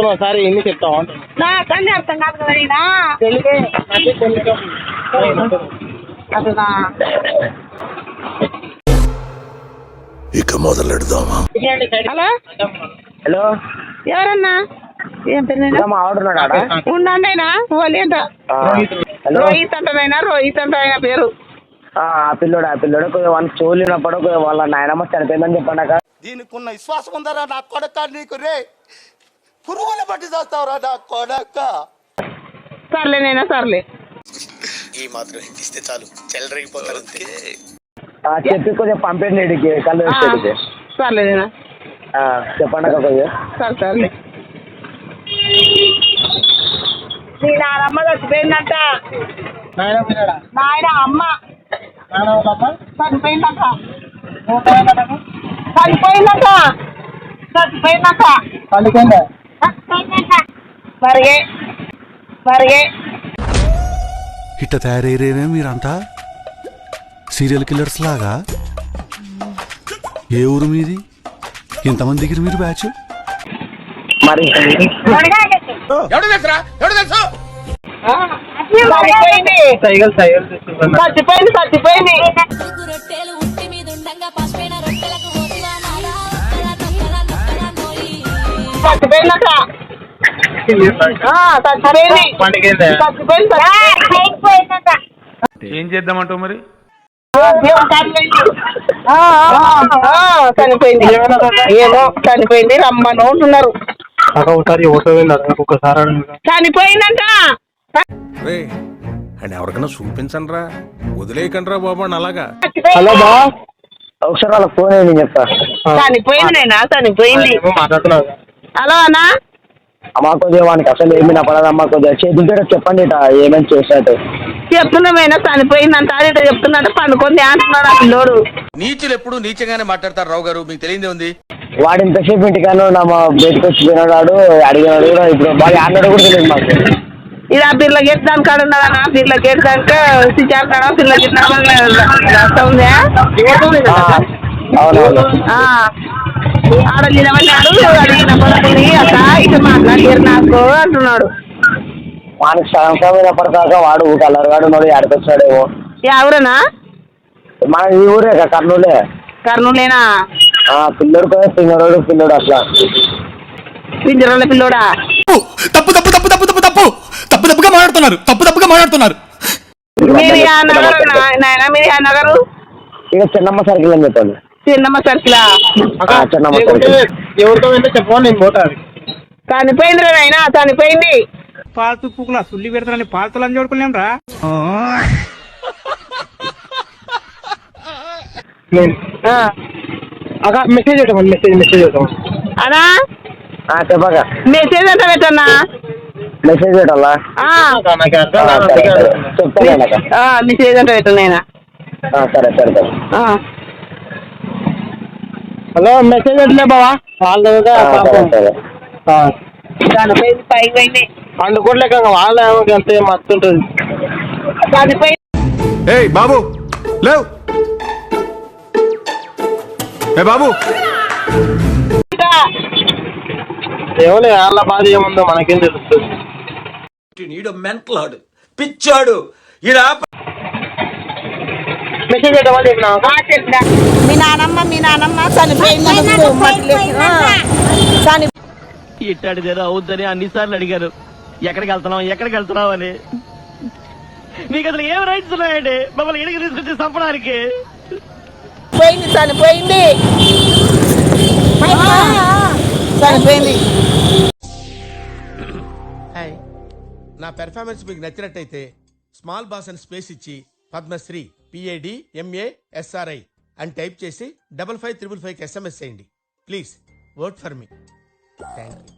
ఒకసారి ఎన్ని చెప్తావా? అర్థం కాదు కదా ఈయన అసలు ఇక మొదలెడదామా? హలో? హలో? ఎవరన్నా? ఏం మా ఉన్నాడా ఉండండి అయినా వాళ్ళేంట రోహిత్ అంటదైనా? రోహిత్ అంట ఆయన పేరు? ఆ పిల్లోడు ఆ పిల్లోడు. కొంచెం వన్ చూలినప్పుడు కొంచెం వాళ్ళ నాయనమ్మ చనిపోయిందని చెప్పండి దీనికి ఉన్న విశ్వాసం ఉందరా నా కొడక నీకు రే? పురుగులు పట్టి చేస్తావురా నా కొడక. సర్లే నైనా సర్లే. ఈ మాత్రం ఇస్తే చాలు. చెల్లరగిపోతారు ఆ, చెప్పి కొంచెం పంపండి ఇడికి కళ్ళు. సర్లే నైనా. ఆ చెప్పండి కొంచెం. సరే సర్లే. నీ నానమ్మ చచ్చిపోయిందంట. నాయన అమ్మ. చచ్చిపోయిందంట. నూట ఇట్ట తయారయ్యేవే మీరంతా? సీరియల్ కిల్లర్స్ లాగా? ఏ ఊరు మీది? ఎంతమంది దగ్గర మీరు బ్యాచ్? చచ్చిపోయిందట చచ్చిపోయింది. ఏం చేద్దామంటావు మరి? ఆ, ఆ, ఆ, చనిపోయింది. ఏమో చనిపోయింది రమ్మను అంటున్నారు. అక్క ఒకసారి ఓటో వెళ్ళి అడగకు ఒకసారి అడగక చనిపోయిందంట. రే అండ్ ఎవరికైనా చూపించండి రా వదిలేయకండి రా బాబు అని అలాగా. హలో బా. ఒకసారి వాళ్ళకి ఫోన్ చెప్తా. చనిపోయింది నైనా? చనిపోయింది. ఏమో మాట్లాడుతున్నావు. హలో అన్నా. అమ్మ కొద్దిగా వానికి అసలు ఏమి నప్పదమ్మా కొద్దిగా చేతులతో చెప్పండి ఇట ఏమేమి చేసినట్టు. చెప్తున్నామైనా చనిపోయిందంట ఇట్లా చెప్తున్నాడు పండుకొని అంటున్నాడు ఆ పిల్లోడు నీచులు ఎప్పుడు నీచగానే మాట్లాడతారు రావు గారు మీకు తెలియదే ఉంది? వాడు ఇంతసేపు ఇంటికాను నా మా బయటకు వచ్చి తినడాడు అడిగినాడు కూడా ఇప్పుడు వాడు ఆడినాడు కూడా తెలియదు మాకు. ఇది ఆ పిల్ల గేట్ దాని కాడ ఉన్నదన్నా పిల్ల గేట్ దానిక సిచార్ కాడ పిల్ల గేట్ ఉందా? ఆ, అవునవును. ఆ, ఆడ నిలబడ్డాడు అడిగిన కొడుకుని అక్క ఇటు మాట్లాడారు నాకు అంటున్నాడు. వానికి సగం సగం వినపడతాక వాడు కలర్ వాడు ఉన్నాడు ఆడికొచ్చాడేమో. ఎవరనా మన ఈ ఊరే కదా, కర్నూలే. కర్నూలేనా? ఆ పిల్లడు కూడా పిల్లడు పిల్లడు అట్లా. పింజరాల పిల్లోడా? తప్పు తప్పు తప్పు తప్పు తప్పు తప్పు తప్పు. తప్పుగా మాట్లాడుతున్నారు తప్పు తప్పుగా మాట్లాడుతున్నారు. మీరు యా నగరు నాయన మీరు యా నగరు. ఇక చిన్నమ్మ సర్కిల్ అని చెప్పండి. చిన్నమ్మ సర్కిలా? చిన్నమ్మ సర్కిల్. ఎవరితో చెప్పు నేను పోతాను చనిపోయింది నాయన చనిపోయింది పాలతూ పూకుల సుల్లి పెడతానని పాలతలు అని చూడుకున్నాం రా మెసేజ్ పెట్టమని మెసేజ్ మెసేజ్ పెట్టమని అనా? చెప్పక. మెసేజ్ ఎంత పెట్టన్నా? మెసేజ్ పెట్టాలా? మెసేజ్ ఎంత పెట్టను సరే సరే. సరే హలో మెసేజ్ పెట్టలే బావా. వాళ్ళ ఆ, పాపం. పైకి పోయింది. పండుకోలేక వాళ్ళ అంతే మస్తు ఉంటుంది చనిపోయింది ఏయ్ బాబు లేవ్. ఏ బాబు. ఎవరు వాళ్ళ బాధ ఏముందో మనకేం తెలుస్తుంది. నీడు మెంటలాడు పిచ్చాడు. ఇలా మెసేజ్ పెట్టమని చెప్పినా. మీ నానమ్మ మీ నానమ్మ చనిపోయింది చని ఇట్టాడిదేదో అవుద్దని అన్నిసార్లు అడిగారు. ఎక్కడికి వెళ్తున్నాం ఎక్కడికి వెళ్తున్నాం అని. మీకు అసలు ఏం రైట్స్ ఉన్నాయండి? మమ్మల్ని ఇడికి తీసుకొచ్చి చంపడానికి. పోయింది చనిపోయింది. చనిపోయింది. హాయ్. నా పెర్ఫార్మెన్స్ మీకు నచ్చినట్టయితే స్మాల్ బాస్ అని స్పేస్ ఇచ్చి పద్మశ్రీ పిఏడి ఎంఏ ఎస్ఆర్ఐ అని టైప్ చేసి డబల్ ఫైవ్ త్రిబుల్ ఫైవ్కి ఎస్ఎంఎస్ చేయండి. Please work for me. Thank you